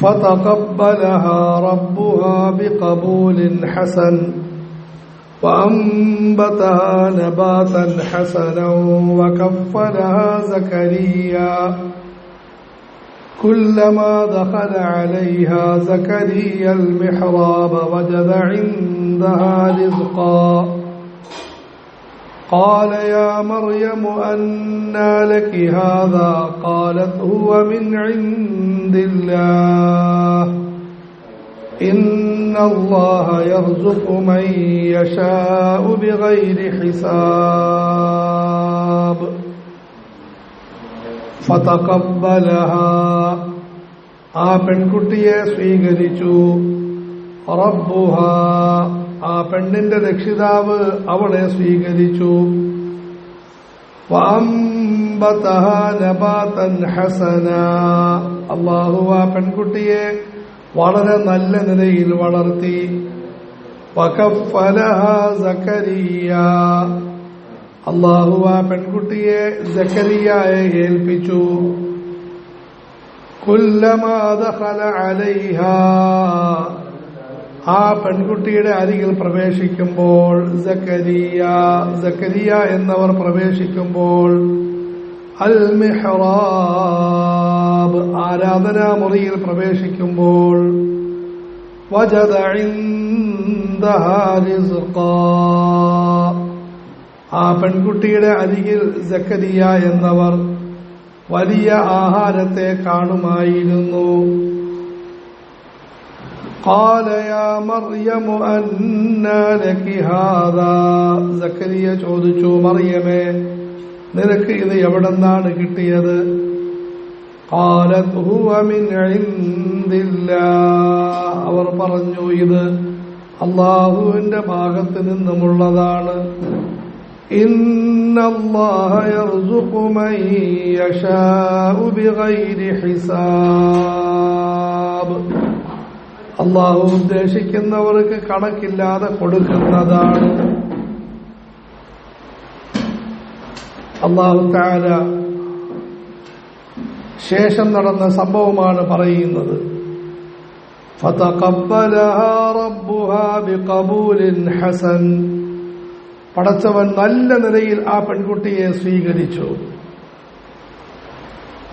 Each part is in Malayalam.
فتقبلها ربها بقبول حسن وأنبتها نباتا حسنا وكفلها زكريا. كلما دخل عليها زكريا المحراب وجد عندها رزقا. قال يا مريم أنى لك هذا قالت هو من عند الله إن الله يرزق من يشاء بغير حساب فتقبلها ആ പെൺകുട്ടിയെ സ്വീകരിച്ചു റബ്ബുഹ ആ പെണ്ണിന്റെ രക്ഷിതാവ് അവളെ സ്വീകരിച്ചു. അള്ളാഹു ആ പെൺകുട്ടിയെ വളരെ നല്ല നിലയിൽ വളർത്തി. അള്ളാഹു ആ പെൺകുട്ടിയെ ജക്കരിയായെ ഏൽപ്പിച്ചു. കുല്ലമാ ആ പെൺകുട്ടിയുടെ അരികിൽ പ്രവേശിക്കുമ്പോൾ സക്കരിയ സക്കരിയ എന്നവർ പ്രവേശിക്കുമ്പോൾ അൽ മിഹ്റാബ് ആരാധനാ മുറിയിൽ പ്രവേശിക്കുമ്പോൾ വജദ. ആ പെൺകുട്ടിയുടെ അരികിൽ സക്കരിയ എന്നവർ വലിയ ആഹാരത്തെ കാണുമായിരുന്നു قال يا مريم أنى لك هذا സക്കരിയ ചോദിച്ചു മറിയമേ നിനക്ക് ഇത് എവിടെന്നാണ് കിട്ടിയത് قالت هو من عند الله അവർ പറഞ്ഞു ഇത് അള്ളാഹുവിന്റെ ഭാഗത്ത് നിന്നുമുള്ളതാണ് إن الله يرزق من يشاء بغير حساب അള്ളാഹു ഉദ്ദേശിക്കുന്നവർക്ക് കണക്കില്ലാതെ കൊടുക്കുന്നതാണ്. അള്ളാഹു താര ശേഷം നടന്ന സംഭവമാണ് പറയുന്നത്. ഹസൻ. പടച്ചവൻ നല്ല നിലയിൽ ആ പെൺകുട്ടിയെ സ്വീകരിച്ചു.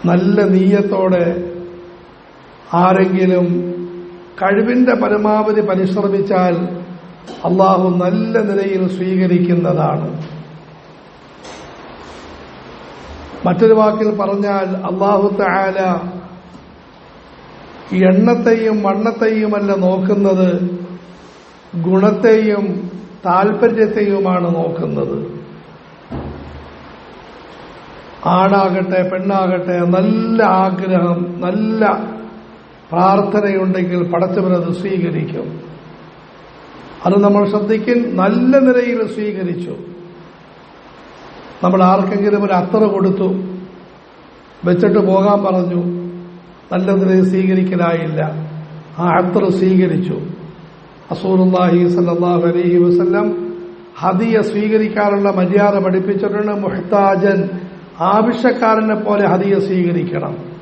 നല്ല നീയത്തോടെ ആരെങ്കിലും കഴിവിന്റെ പരമാവധി പരിശ്രമിച്ചാൽ അള്ളാഹു നല്ല നിലയിൽ സ്വീകരിക്കുന്നതാണ്. മറ്റൊരു വാക്കിൽ പറഞ്ഞാൽ അള്ളാഹു താല എണ്ണത്തെയും വണ്ണത്തെയുമല്ല നോക്കുന്നത് ഗുണത്തെയും താല്പര്യത്തെയുമാണ് നോക്കുന്നത്. ആണാകട്ടെ പെണ്ണാകട്ടെ നല്ല ആഗ്രഹം നല്ല പ്രാർത്ഥനയുണ്ടെങ്കിൽ പടച്ചവനത് സ്വീകരിക്കും. അത് നമ്മൾ ശ്രദ്ധിക്കും നല്ല നിലയിൽ സ്വീകരിച്ചു. നമ്മൾ ആർക്കെങ്കിലും ഒരു അത്തറ കൊടുത്തു വെച്ചിട്ട് പോകാൻ പറഞ്ഞു നല്ല നിലയിൽ സ്വീകരിക്കലായില്ല. ആ അത്ര സ്വീകരിച്ചു. അസൂറുല്ലാഹി സല്ലാഹു അലൈഹി വസ്ല്ലാം ഹദിയ സ്വീകരിക്കാനുള്ള മര്യാദ പഠിപ്പിച്ചിട്ടുണ്ട്. മുഹ്താജൻ ആവശ്യക്കാരനെ പോലെ ഹദിയ സ്വീകരിക്കണം.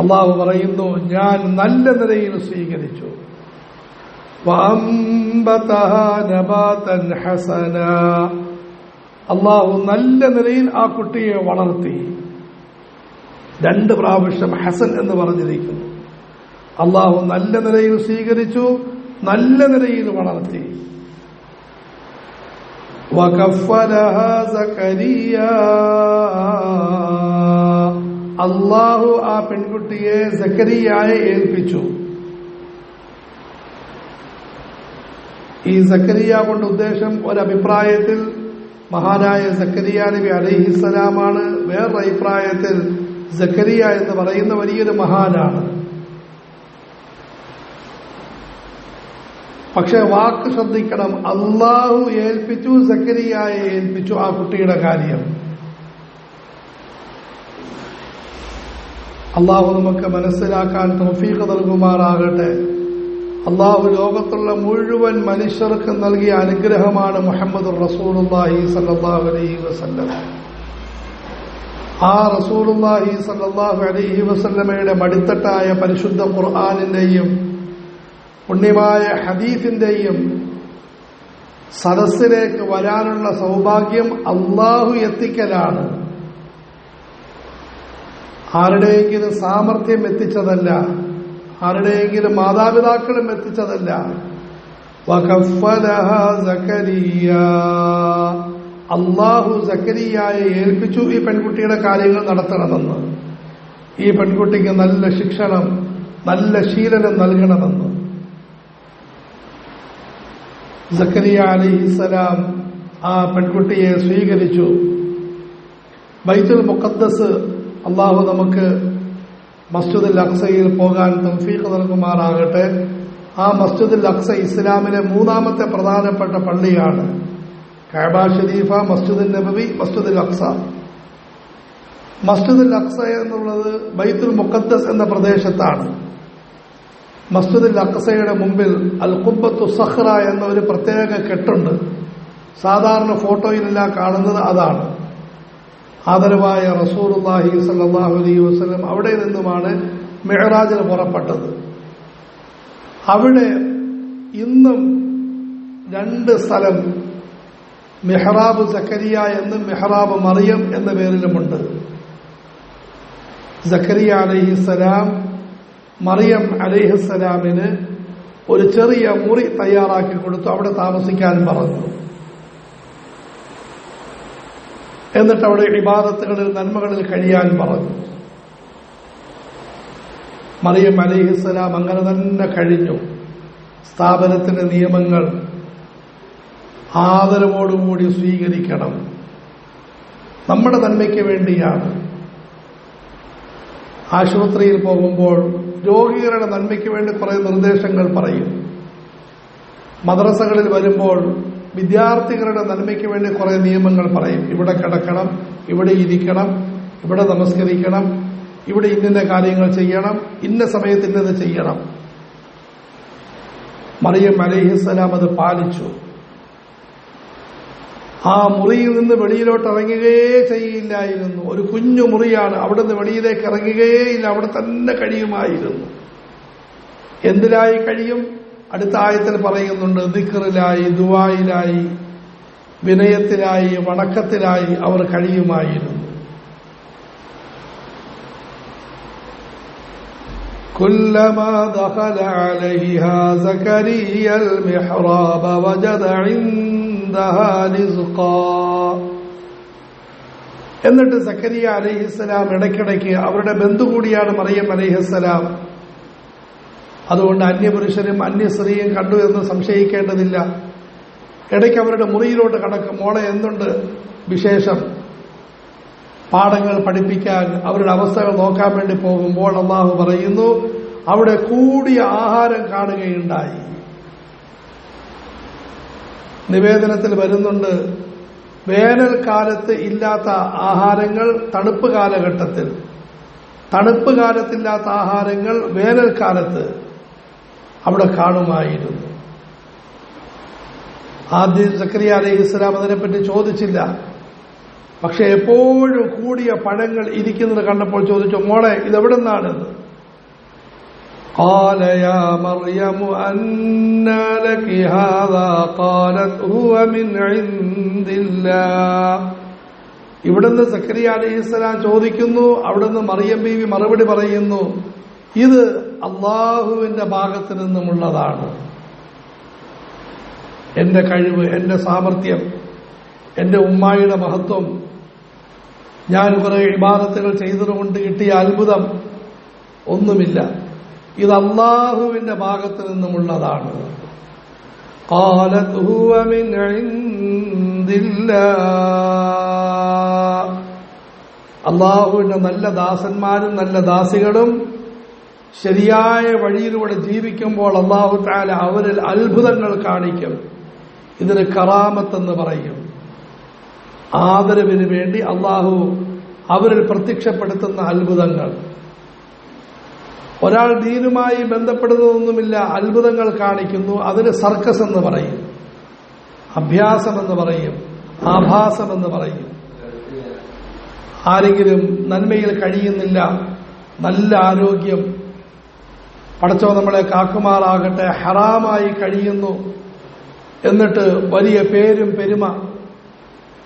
അള്ളാഹു പറയുന്നു ഞാൻ നല്ല നിലയിൽ സ്വീകരിച്ചു. അള്ളാഹു നല്ല നിലയിൽ ആ കുട്ടിയെ വളർത്തി. രണ്ട് പ്രാവശ്യം ഹസൻ എന്ന് പറഞ്ഞിരിക്കുന്നു. അള്ളാഹു നല്ല നിലയിൽ സ്വീകരിച്ചു നല്ല നിലയിൽ വളർത്തി. അള്ളാഹു ആ പെൺകുട്ടിയെ സക്കരിയായെ ഏൽപ്പിച്ചു. ഈ സക്കരിയ കൊണ്ട് ഉദ്ദേശം ഒരഭിപ്രായത്തിൽ മഹാനായ സക്കരിയ നബി അലിഹിസലാമാണ് വേറൊരു അഭിപ്രായത്തിൽ സക്കരിയ എന്ന് പറയുന്ന വലിയൊരു മഹാനാണ്. പക്ഷെ വാക്ക് ശ്രദ്ധിക്കണം. അള്ളാഹു ഏൽപ്പിച്ചു സക്കരിയായെ ഏൽപ്പിച്ചു ആ കുട്ടിയുടെ കാര്യം. അള്ളാഹു നമുക്ക് മനസ്സിലാക്കാൻ തൗഫീഖ് നൽകുമാറാകട്ടെ. അള്ളാഹു ലോകത്തുള്ള മുഴുവൻ മനുഷ്യർക്ക് നൽകിയ അനുഗ്രഹമാണ് മുഹമ്മദ് റസൂലുള്ളാഹി സല്ലാഹു അലൈഹി വസല്ലം. ആ റസൂലുള്ളാഹി സല്ലാഹു അലൈഹി വസല്ലമയുടെ മടിത്തട്ടായ പരിശുദ്ധ ഖുർആാനിന്റെയും പുണ്യമായ ഹദീഫിന്റെയും സദസ്സിലേക്ക് വരാനുള്ള സൗഭാഗ്യം അള്ളാഹു എത്തിക്കലാണ്. ആരുടെയെങ്കിലും സാമർഥ്യം എത്തിച്ചതല്ല. ആരുടെയെങ്കിലും മാതാപിതാക്കളും എത്തിച്ചതല്ല. അള്ളാഹു സക്കരിയായെ ഏൽപ്പിച്ചു ഈ പെൺകുട്ടിയുടെ കാര്യങ്ങൾ നടത്തണമെന്ന്. ഈ പെൺകുട്ടിക്ക് നല്ല ശിക്ഷണം നല്ല ശീലനം നൽകണമെന്ന്. സക്കരിയ അലിഹിസലാം ആ പെൺകുട്ടിയെ സ്വീകരിച്ചു. ബൈത്തുൽ മുഖദ്ദസ് അള്ളാഹു നമുക്ക് മസ്ജിദുൽ അക്സയിൽ പോകാൻ തൗഫീഖ് നൽകുമാറാകട്ടെ. ആ മസ്ജിദുൽ അക്സ ഇസ്ലാമിലെ മൂന്നാമത്തെ പ്രധാനപ്പെട്ട പള്ളിയാണ്. കാബ ഷരീഫ മസ്ജിദുൽ നബവി മസ്ജിദുൽ അക്സ. മസ്ജിദുൽ അക്സ എന്നുള്ളത് ബൈത്തുൽ മുഖദ്ദസ് എന്ന പ്രദേശത്താണ്. മസ്ജിദുൽ അക്സയുടെ മുമ്പിൽ അൽ കുബത്തു സഹ്റ എന്ന ഒരു പ്രത്യേക കെട്ടുണ്ട്. സാധാരണ ഫോട്ടോയിലെല്ലാം കാണുന്നത് അതാണ്. ആദരവായ റസൂർഹി സല്ലാഹു അലൈഹി വസ്ലം അവിടെ നിന്നുമാണ് മെഹറാജിന് പുറപ്പെട്ടത്. അവിടെ ഇന്നും രണ്ട് സ്ഥലം മെഹ്റാബ് സക്കരിയ എന്നും മെഹ്റാബ് മറിയം എന്ന പേരിലുമുണ്ട്. സക്കരിയ അലഹിസലാം മറിയം അലഹിസലാമിന് ഒരു ചെറിയ മുറി തയ്യാറാക്കി കൊടുത്തു. അവിടെ താമസിക്കാൻ പറഞ്ഞു. എന്നിട്ട് അവിടെ ഇബാദത്തുകളിൽ നന്മകളിൽ കഴിയാൻ പറഞ്ഞു. മറിയം അലിഹിസ്സലാം അങ്ങനെ തന്നെ കഴിഞ്ഞു. സ്ഥാപനത്തിന്റെ നിയമങ്ങൾ ആദരവോടുകൂടി സ്വീകരിക്കണം. നമ്മുടെ നന്മയ്ക്ക് വേണ്ടിയാണ്. ആശുപത്രിയിൽ പോകുമ്പോൾ രോഗികളുടെ നന്മയ്ക്ക് വേണ്ടി കുറെ നിർദ്ദേശങ്ങൾ പറയും. മദ്രസകളിൽ വരുമ്പോൾ വിദ്യാർത്ഥികളുടെ നന്മയ്ക്ക് വേണ്ടി കുറെ നിയമങ്ങൾ പറയും. ഇവിടെ കിടക്കണം ഇവിടെ ഇരിക്കണം ഇവിടെ നമസ്കരിക്കണം ഇവിടെ ഇന്ന കാര്യങ്ങൾ ചെയ്യണം ഇന്ന സമയത്ത് ഇന്നത് ചെയ്യണം. മറിയം അലഹിസ്സലാം അത് പാലിച്ചു. ആ മുറിയിൽ നിന്ന് വെളിയിലോട്ട് ഇറങ്ങുകയേ ചെയ്യില്ലായിരുന്നു. ഒരു കുഞ്ഞു മുറിയാണ് അവിടെ നിന്ന് വെളിയിലേക്ക് ഇറങ്ങുകയേ ഇല്ല. അവിടെ തന്നെ കഴിയുമായിരുന്നു. എന്തിനായി കഴിയും? അടുത്ത ആയത്തിൽ പറയുന്നുണ്ട് ദിക്കറിലായി ദുവായിലായി വിനയത്തിലായി വണക്കത്തിലായി അവർ കഴിയുമായിരുന്നു كلما دخل عليها زكريا المحراب وجد عندها رزقا എന്നിട്ട് സക്കരിയ അലഹിസ്സലാം ഇടയ്ക്കിടയ്ക്ക് അവരുടെ ബന്ധു കൂടിയാണ് മറിയം അലഹിസ്സലാം അതുകൊണ്ട് അന്യപുരുഷനും അന്യ സ്ത്രീയും കണ്ടു എന്ന് സംശയിക്കേണ്ടതില്ല. ഇടയ്ക്ക് അവരുടെ മുറിയിലോട്ട് കടക്കും. മോളെ എന്തുണ്ട് വിശേഷം? പാഠങ്ങൾ പഠിപ്പിക്കാൻ അവരുടെ അവസ്ഥകൾ നോക്കാൻ വേണ്ടി പോകുമ്പോൾ അള്ളാഹു പറയുന്നു അവിടെ കൂടിയ ആഹാരം കാണുകയുണ്ടായി. നിവേദനത്തിൽ വരുന്നുണ്ട് വേനൽക്കാലത്ത് ഇല്ലാത്ത ആഹാരങ്ങൾ തണുപ്പ് കാലഘട്ടത്തിൽ. തണുപ്പ് കാലത്തില്ലാത്ത ആഹാരങ്ങൾ വേനൽക്കാലത്ത്. അവിടെ കാണുമായിരുന്നു ആദ്യം സക്രിയ അലൈഹി ഇസ്ലാം അതിനെപ്പറ്റി ചോദിച്ചില്ല പക്ഷെ എപ്പോഴും കൂടിയ പഴങ്ങൾ ഇരിക്കുന്നത് കണ്ടപ്പോൾ ചോദിച്ചു മോളെ ഇതെവിടെ നിന്നാണെന്ന് قال يا مريم أنى لك هذا قالت هو من عند الله ഇവിടുന്ന് സക്കരിയ അലൈഹിസ്സലാം ചോദിക്കുന്നു അവിടുന്ന് മറിയം ബീവി മറുപടി പറയുന്നു ഇത് അള്ളാഹുവിന്റെ ഭാഗത്ത് നിന്നുമുള്ളതാണ് എന്റെ കഴിവ് എന്റെ സാമർഥ്യം എന്റെ ഉമ്മായിയുടെ മഹത്വം ഞാൻ കുറെ ഇബാദത്തുകൾ ചെയ്തതുകൊണ്ട് കിട്ടിയ അത്ഭുതം ഒന്നുമില്ല ഇത് അള്ളാഹുവിന്റെ ഭാഗത്ത് നിന്നുമുള്ളതാണ് قالت هو من عند الله അള്ളാഹുവിന്റെ നല്ല ദാസന്മാരും നല്ല ദാസികളും ശരിയായ വഴിയിലൂടെ ജീവിക്കുമ്പോൾ അള്ളാഹു താല അവരിൽ അത്ഭുതങ്ങൾ കാണിക്കും. ഇതിന് കറാമത്തെന്ന് പറയും. ആദരവിന് വേണ്ടി അള്ളാഹു അവരിൽ പ്രത്യക്ഷപ്പെടുത്തുന്ന അത്ഭുതങ്ങൾ. ഒരാൾ ദീനുമായി ബന്ധപ്പെടുന്നതൊന്നുമില്ല അത്ഭുതങ്ങൾ കാണിക്കുന്നു അതിന് സർക്കസ് എന്ന് പറയും. അഭ്യാസം എന്ന് പറയും ആഭാസം എന്ന് പറയും. ആരെങ്കിലും നന്മയിൽ കഴിയുന്നില്ല നല്ല ആരോഗ്യം പടച്ചോ നമ്മളെ കാക്കുമാറാകട്ടെ ഹറാമായി കഴിയുന്നു എന്നിട്ട് വലിയ പേരും പെരുമ.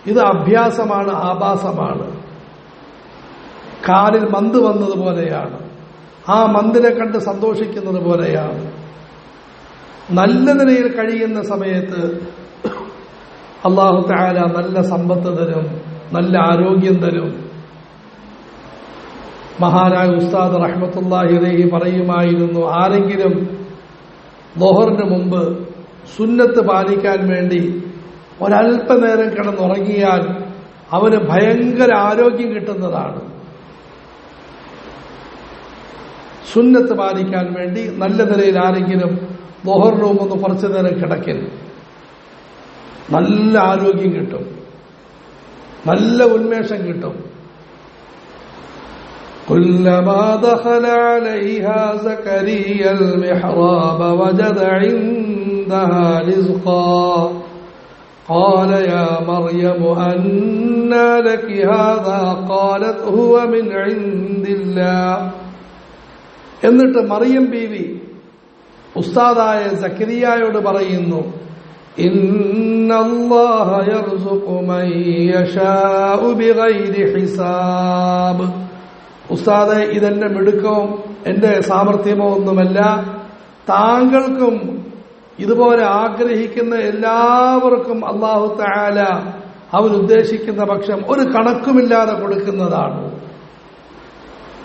ഇത് അഭ്യാസമാണ് ആഭാസമാണ്. കാലിൽ മന്ത് വന്നതുപോലെയാണ് ആ മന്തിനെ കണ്ട് സന്തോഷിക്കുന്നത് പോലെയാണ്. നല്ല നിലയിൽ കഴിയുന്ന സമയത്ത് അള്ളാഹു താര നല്ല സമ്പത്ത് തരും നല്ല ആരോഗ്യം തരും. മഹാനായ ഉസ്താദ് റഹ്മത്തുല്ലാഹി അലൈഹി പറയുമായിരുന്നു ആരെങ്കിലും ദോഹറിന് മുമ്പ് സുന്നത്ത് പാലിക്കാൻ വേണ്ടി ഒരല്പനേരം കിടന്നുറങ്ങിയാൽ അവന് ഭയങ്കര ആരോഗ്യം കിട്ടുന്നതാണ്. സുന്നത്ത് പാലിക്കാൻ വേണ്ടി നല്ല നിലയിൽ ആരെങ്കിലും മുമ്പ് ഒന്ന് കുറച്ചു നേരം കിടക്കൽ. നല്ല ആരോഗ്യം കിട്ടും. നല്ല ഉന്മേഷം കിട്ടും. كلما دخل عليها زكريا المحراب وجد عندها رزقا قال يا مريم أنى لك هذا قالت هو من عند الله എന്നിട്ട് മറിയം ബീവി ഉസ്താദായ സക്കരിയായോട് പറയുന്നു ഇന്നല്ലാഹ യർസുഖു മൻ യശാഉ ബിഗൈരി ഹിസാബ് ഉസ്താദെ ഇതെന്റെ മിടുക്കവും എന്റെ സാമർഥ്യമോ ഒന്നുമല്ല താങ്കൾക്കും ഇതുപോലെ ആഗ്രഹിക്കുന്ന എല്ലാവർക്കും അള്ളാഹു താല അവൻ ഉദ്ദേശിക്കുന്ന പക്ഷം ഒരു കണക്കുമില്ലാതെ കൊടുക്കുന്നതാണ്.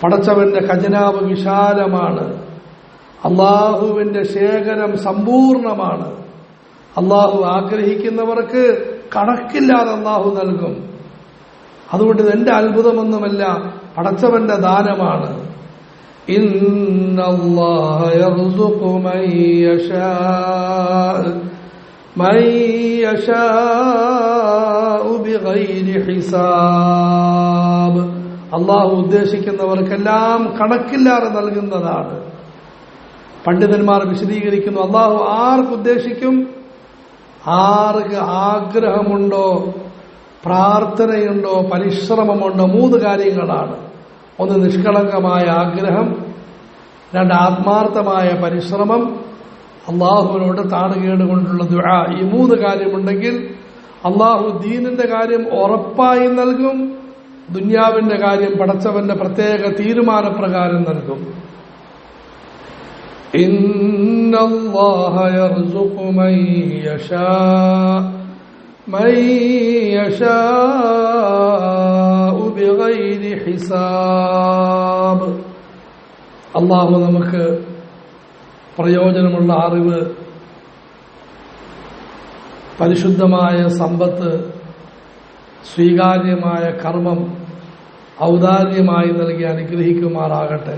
പടച്ചവന്റെ ഖജനാവ് വിശാലമാണ്. അള്ളാഹുവിന്റെ ശേഖരം സമ്പൂർണമാണ്. അള്ളാഹു ആഗ്രഹിക്കുന്നവർക്ക് കണക്കില്ലാതെ അള്ളാഹു നൽകും. അതുകൊണ്ട് ഇത് എന്റെ അത്ഭുതമൊന്നുമല്ല. പടച്ചവന്റെ ദാനമാണ്. അള്ളാഹു ഉദ്ദേശിക്കുന്നവർക്കെല്ലാം കണക്കില്ലാതെ നൽകുന്നതാണ്. പണ്ഡിതന്മാർ വിശദീകരിക്കുന്നു അള്ളാഹു ആർക്കുദ്ദേശിക്കും ആർക്ക് ആഗ്രഹമുണ്ടോ? പ്രാർത്ഥനയുണ്ടോ പരിശ്രമമുണ്ടോ മൂന്ന് കാര്യങ്ങളാണ്. ഒന്ന് നിഷ്കളങ്കമായ ആഗ്രഹം രണ്ട് ആത്മാർത്ഥമായ പരിശ്രമം അള്ളാഹുവിനോട് താണുകേട് കൊണ്ടുള്ള ദുഴ ഈ മൂന്ന് കാര്യമുണ്ടെങ്കിൽ അള്ളാഹു ദീനിന്റെ കാര്യം ഉറപ്പായി നൽകും ദുന്യാവിന്റെ കാര്യം പടച്ചവന്റെ പ്രത്യേക തീരുമാനപ്രകാരം നൽകും. ഇന്നല്ലാഹ യർസുഖു മൻ യശാ. من يشاء بغير حساب അള്ളാഹു നമുക്ക് പ്രയോജനമുള്ള അറിവ് പരിശുദ്ധമായ സമ്പത്ത് സ്വീകാര്യമായ കർമ്മം ഔദാര്യമായി നൽകി അനുഗ്രഹിക്കുമാറാകട്ടെ